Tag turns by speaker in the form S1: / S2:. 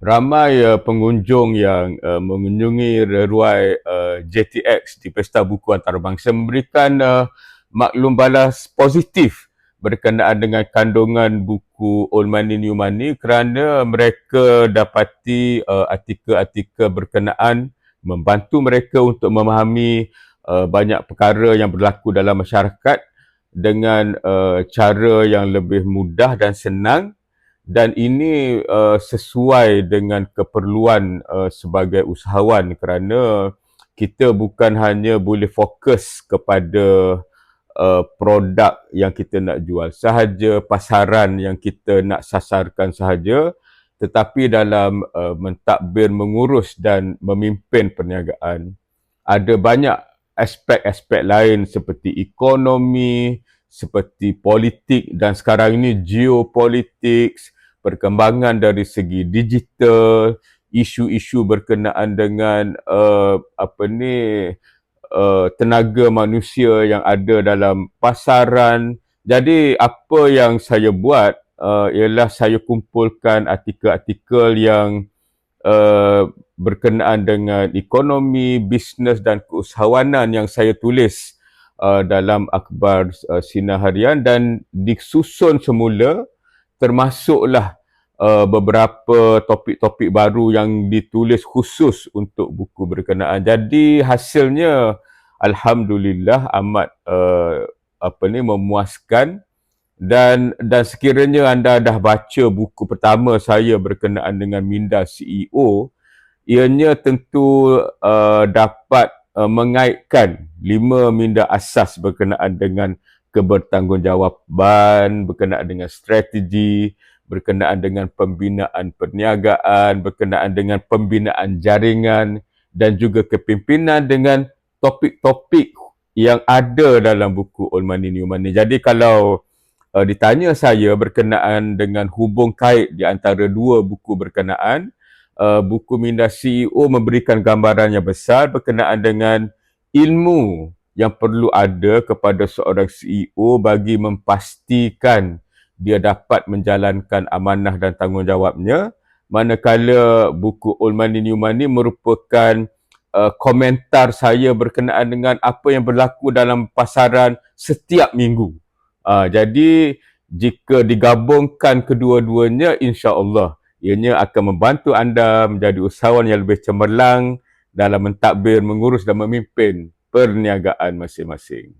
S1: ramai uh, pengunjung yang uh, mengunjungi reruai uh, JTX di Pesta Buku Antarabangsa memberikan uh, maklum balas positif berkenaan dengan kandungan buku Old Money New Money kerana mereka dapati uh, artikel-artikel berkenaan membantu mereka untuk memahami uh, banyak perkara yang berlaku dalam masyarakat dengan uh, cara yang lebih mudah dan senang dan ini uh, sesuai dengan keperluan uh, sebagai usahawan kerana kita bukan hanya boleh fokus kepada uh, produk yang kita nak jual sahaja, pasaran yang kita nak sasarkan sahaja, tetapi dalam uh, mentadbir mengurus dan memimpin perniagaan. Ada banyak aspek-aspek lain seperti ekonomi, seperti politik dan sekarang ini geopolitik, perkembangan dari segi digital, isu-isu berkenaan dengan uh, apa ni uh, tenaga manusia yang ada dalam pasaran. Jadi apa yang saya buat uh, ialah saya kumpulkan artikel-artikel yang uh, berkenaan dengan ekonomi, bisnes dan keusahawanan yang saya tulis uh, dalam akhbar uh, sinar harian dan disusun semula termasuklah uh, beberapa topik-topik baru yang ditulis khusus untuk buku berkenaan. Jadi hasilnya alhamdulillah amat uh, apa ni memuaskan dan dan sekiranya anda dah baca buku pertama saya berkenaan dengan minda CEO ianya tentu uh, dapat uh, mengaitkan lima minda asas berkenaan dengan kebertanggungjawaban berkenaan dengan strategi, berkenaan dengan pembinaan perniagaan, berkenaan dengan pembinaan jaringan dan juga kepimpinan dengan topik-topik yang ada dalam buku New Money. Jadi kalau uh, ditanya saya berkenaan dengan hubung kait di antara dua buku berkenaan, uh, buku Minda CEO memberikan gambaran yang besar berkenaan dengan ilmu yang perlu ada kepada seorang CEO bagi memastikan dia dapat menjalankan amanah dan tanggungjawabnya manakala buku New Money merupakan uh, komentar saya berkenaan dengan apa yang berlaku dalam pasaran setiap minggu. Uh, jadi jika digabungkan kedua-duanya insya-Allah ianya akan membantu anda menjadi usahawan yang lebih cemerlang dalam mentadbir, mengurus dan memimpin perniagaan masing-masing.